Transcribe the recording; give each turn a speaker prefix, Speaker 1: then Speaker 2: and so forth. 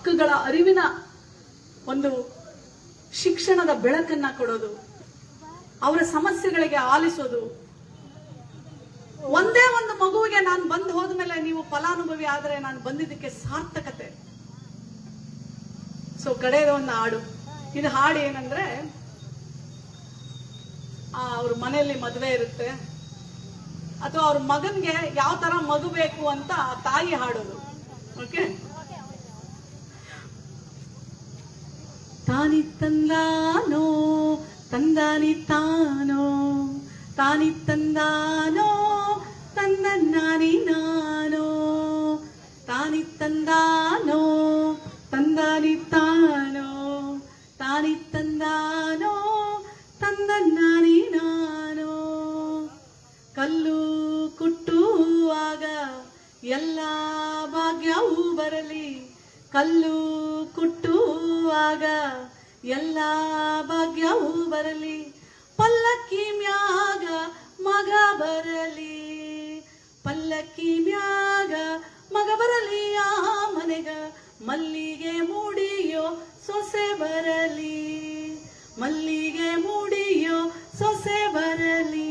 Speaker 1: ಹಕ್ಕುಗಳ ಅರಿವಿನ ಒಂದು ಶಿಕ್ಷಣದ ಬೆಳಕನ್ನ ಕೊಡೋದು ಅವರ ಸಮಸ್ಯೆಗಳಿಗೆ ಆಲಿಸೋದು. ಒಂದೇ ಒಂದು ಮಗುವಿಗೆ ನಾನು ಬಂದು ಹೋದ್ಮೇಲೆ ನೀವು ಫಲಾನುಭವಿ ಆದ್ರೆ ನಾನು ಬಂದಿದ್ದಕ್ಕೆ ಸಾರ್ಥಕತೆ. ಸೊ ಕಡೆಯದ ಒಂದು ಹಾಡು. ಇದು ಹಾಡು ಏನಂದ್ರೆ ಆ, ಅವ್ರ ಮನೆಯಲ್ಲಿ ಮದುವೆ ಇರುತ್ತೆ. ಅಥವಾ ಅವ್ರ ಮಗನ್ಗೆ ಯಾವ ತರ ಮಗು ಬೇಕು ಅಂತ ತಾಯಿ ಹಾಡೋದು. ಓಕೆ ತಾನಿ ತಂದಾನೋ ತಂದಾನಿ ತಾನೋ ತಾನಿ ತಂದಾನೋ ತಂದನ್ನಾನಿ ನಾನೋ ತಾನಿ ತಂದಾನೋ ತಂದಾನಿ ತಾನೋ ತಾನಿ ತಂದಾನೋ ತಂದನ್ನಾನಿ ನಾನೋ ಕಲ್ಲು ಕುಟ್ಟುವಾಗ ಎಲ್ಲ ಭಾಗ್ಯವೂ ಬರಲಿ. ಕಲ್ಲು ಕುಟ್ಟುವಾಗ ಎಲ್ಲ ಭಾಗ್ಯವೂ ಬರಲಿ. ಪಲ್ಲಕ್ಕಿ ಮ್ಯಾಗ ಮಗ ಬರಲಿ. ಪಲ್ಲಕ್ಕಿ ಮ್ಯಾಗ ಮಗ ಬರಲಿ ಆ ಮನೆಗ. ಮಲ್ಲಿಗೆ ಮೂಡಿಯೋ ಸೊಸೆ ಬರಲಿ. ಮಲ್ಲಿಗೆ ಮೂಡಿಯೋ ಸೊಸೆ ಬರಲಿ.